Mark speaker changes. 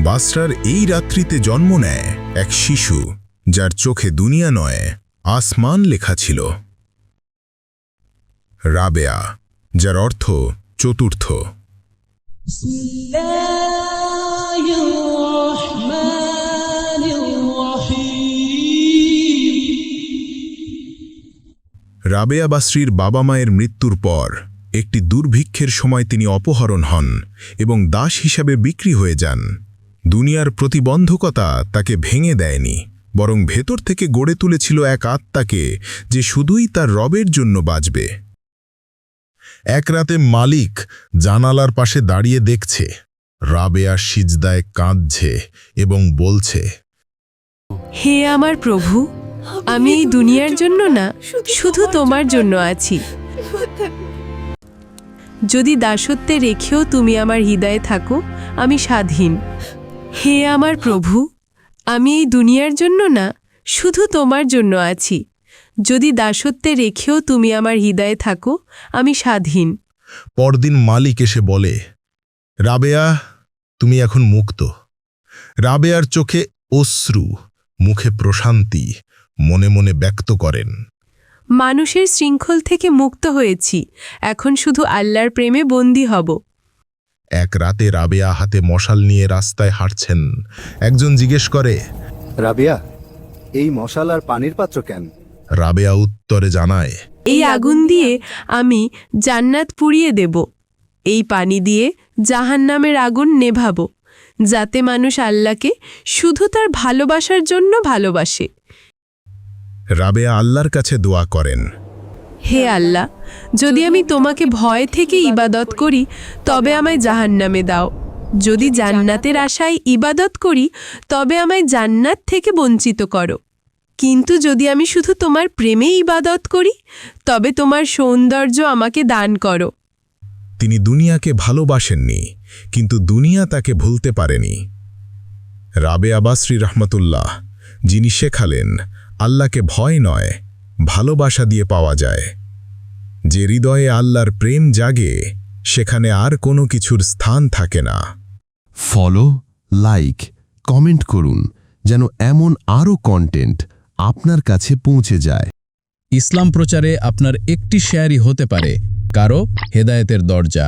Speaker 1: বাসরার এই রাত্রিতে জন্ম নেয় এক শিশু, যার চোখে দুনিয়া নয়, আসমান লেখা ছিল। রাবেয়া, যার অর্থ চতুর্থ। রাবেয়া বাসরির বাবা মায়ের মৃত্যুর পর একটি দুর্ভিক্ষের সময় তিনি অপহরণ হন এবং দাস হিসাবে বিক্রি হয়ে যান। দুনিয়ার প্রতিবন্ধকতা তাকে ভেঙে দেয়নি, বরং ভেতর থেকে গড়ে তুলেছিল এক আত্মাকে যে শুধুই তার রবের জন্য বাঁচবে। এক রাতে মালিক জানালার পাশে দাঁড়িয়ে দেখছে, রাবেয়া সিজদায় কাঁদছে এবং বলছে,
Speaker 2: হে আমার প্রভু, আমি এই দুনিয়ার জন্য না, শুধু তোমার জন্য আছি। যদি দাসত্বে রেখেও তুমি আমার হৃদয়ে থাকো, আমি স্বাধীন। হে আমার প্রভু আমি এই দুনিয়ার জন্য না শুধু তোমার জন্য আছি। যদি দাসত্বে রেখেও তুমি আমার হৃদয়ে থাকো আমি স্বাধীন।
Speaker 1: পরদিন মালিক এসে বলে রাবেয়া তুমি এখন মুক্ত। রাবেয়ার চোখে অশ্রু মুখে প্রশান্তি মনে মনে ব্যক্ত করেন।
Speaker 2: মানুষের শৃঙ্খল থেকে মুক্ত হয়েছি। এখন শুধু আল্লাহর প্রেমে বন্দী হব।
Speaker 1: এক রাতে রাবেয়া হাতে মশাল নিয়ে রাস্তায় হাঁটছেন। একজন জিজ্ঞেস করে
Speaker 3: রাবিয়া এই মশাল আর পানির পাত্র কেন?
Speaker 1: রাবেয়া উত্তরে জানায়
Speaker 2: এই আগুন দিয়ে আমি জান্নাত পুড়িয়ে দেব। এই পানি দিয়ে জাহান্নামের আগুন নেভাব যাতে মানুষ আল্লাহকে শুধু তার ভালোবাসার জন্য ভালোবাসে।
Speaker 1: রাবেয়া আল্লাহর কাছে দোয়া করেন।
Speaker 2: হে আল্লাহ, যদি আমি তোমাকে ভয় থেকে ইবাদত করি, তবে আমায় জাহান্নামে দাও। যদি জান্নাতের আশায় ইবাদত করি, তবে আমায় জান্নাত থেকে বঞ্চিত করো। কিন্তু যদি আমি শুধু তোমার প্রেমে ইবাদত করি, তবে তোমার সৌন্দর্য আমাকে দান করো।
Speaker 1: তিনি দুনিয়াকে ভালোবাসেননি, কিন্তু দুনিয়া তাকে ভুলতে পারেনি। রাবে আবাসরি রহমতুল্লাহ, যিনি শেখালেন, আল্লাহকে ভয় নয় ভালোবাসা দিয়ে পাওয়া যায়। যে হৃদয়ে আল্লাহর প্রেম জাগে সেখানে আর কোনো কিছুর স্থান থাকে না।
Speaker 4: ফলো লাইক কমেন্ট করুন যেন এমন আরও কন্টেন্ট আপনার কাছে পৌঁছে যায়।
Speaker 5: ইসলাম প্রচারে আপনার একটি শেয়ারই হতে পারে কারও হেদায়েতের দরজা।